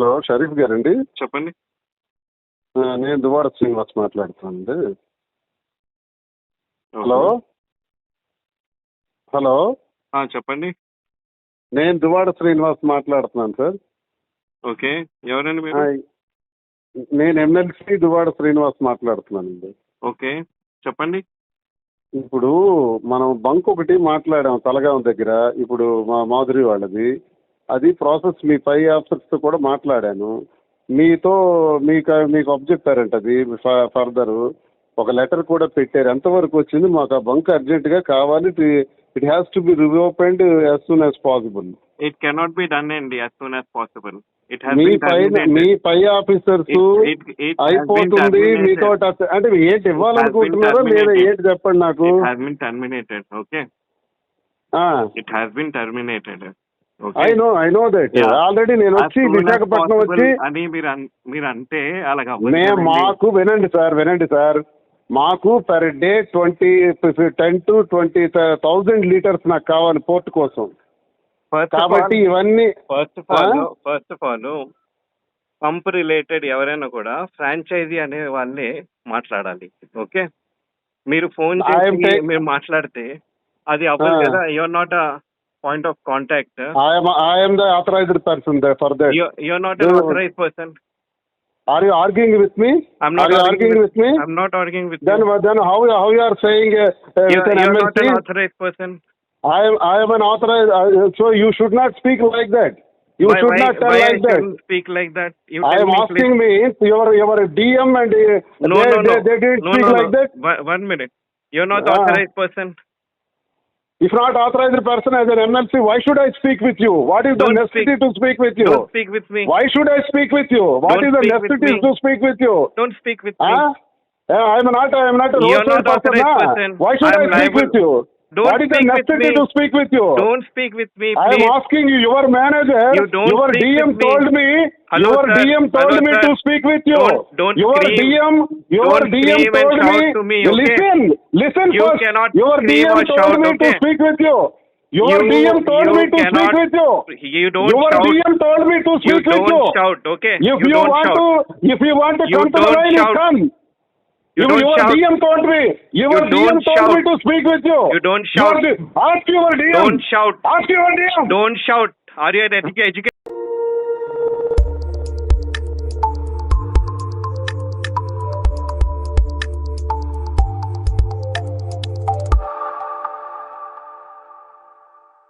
Hello Sharif గారండి? చెప్పండి. నేను దువాడ శ్రీనివాస్ మాట్లాడుతానండి హలో? హలో? చెప్పండి. నేను దువాడ శ్రీనివాస్ మాట్లాడుతున్నాను సార్. ఓకే. ఎవరండి మీరు? నేను ఎమ్మెల్సీ దువాడ శ్రీనివాస్ మాట్లాడుతున్నానండి. ఓకే. చెప్పండి. ఇప్పుడు మనం బంక్ ఒకటి మాట్లాడాం తలగాం దగ్గర. ఇప్పుడు మా మాధురి వాళ్ళది. అది ప్రాసెస్ మీ పై ఆఫీసర్స్తో కూడా మాట్లాడాను. మీతో మీకు మీకు అబ్జెక్టారంట అది ఫర్దర్ ఒక లెటర్ కూడా పెట్టారు. ఎంతవరకు వచ్చింది? మాకు ఆ బంక్ అర్జెంటుగా కావాలి. It has to be reopened as soon as possible it cannot be done అండి యాజ్ సూన్ యాజ్ పాసిబుల్ మీ పైన మీ పై ఆఫీసర్స్ అయిపోతుంది. మీతో అంటే ఏంటి ఇవ్వాలనుకుంటున్నారో లేదా ఏంటి చెప్పండి నాకు. It has been terminated okay it has been terminated I know I know that. Already నేను వచ్చి విశాఖపట్నం వచ్చి అని మీరు మీరు అంటే అలాగా మాకు వినండి సార్ వినండి సార్. మాకు per day twenty ten to twenty thousand litres నాకు కావాలి పోర్ట్ కోసం. కాబట్టి ఇవన్నీ first of all? First of all pump related ఎవరైనా కూడా ఫ్రాంచైజీ అనే వాళ్ళే మాట్లాడాలి. ఓకే మీరు ఫోన్ చేసి మీరు మాట్లాడితే అది అవ్వదు. కదా? Your not point of contact. Uh? I am I am the authorized person there for that. You you're not an authorized person. Are you arguing with me? I'm not are you arguing, with, with, me. I'm not arguing with then, you. Then how, how you are saying uh, uh you're, with an you're MLC? not an authorized person. I am I am an authorized. Uh, uh, so you should not speak like that. You why, should why, not tell like I that. Speak like that. You I am me asking please. me your your DM and uh, no, they, no, no. They, they didn't no, speak no, no. like that. One minute. You're not ah. authorized person. If not authorized person as an MLC, why should I speak with you? What is the Don't necessity speak. to speak with you? Don't speak with me. Why should I speak with you? What Don't is the necessity me. to speak with you? Don't speak with me. Huh? Yeah, I am not I am not a roadside person. person. Why should I I, speak liable. with you? Don't what is the necessity to speak with you? Don't speak with me, I am asking you, your manager, You don't your speak DM with me. told me, Hello, your sir. DM told Hello, me sir. to speak with you. Don't- don't your scream. DM, your Don't DM told me, to me, okay? listen, listen You first. cannot Your DM told shout, me to okay? speak with you. Your You- DM told you me to cannot- speak with you. You don't your shout. DM told me to You speak with you. shout, okay? If You you, don't want shout. to, if you want to You come to the line, you shout. come. You don't your shout. DM told me. Your You DM me shout. to speak with you. You don't shout. Your- ask your DM. Don't shout. Ask your DM. Don't shout. Are you an educa- educated?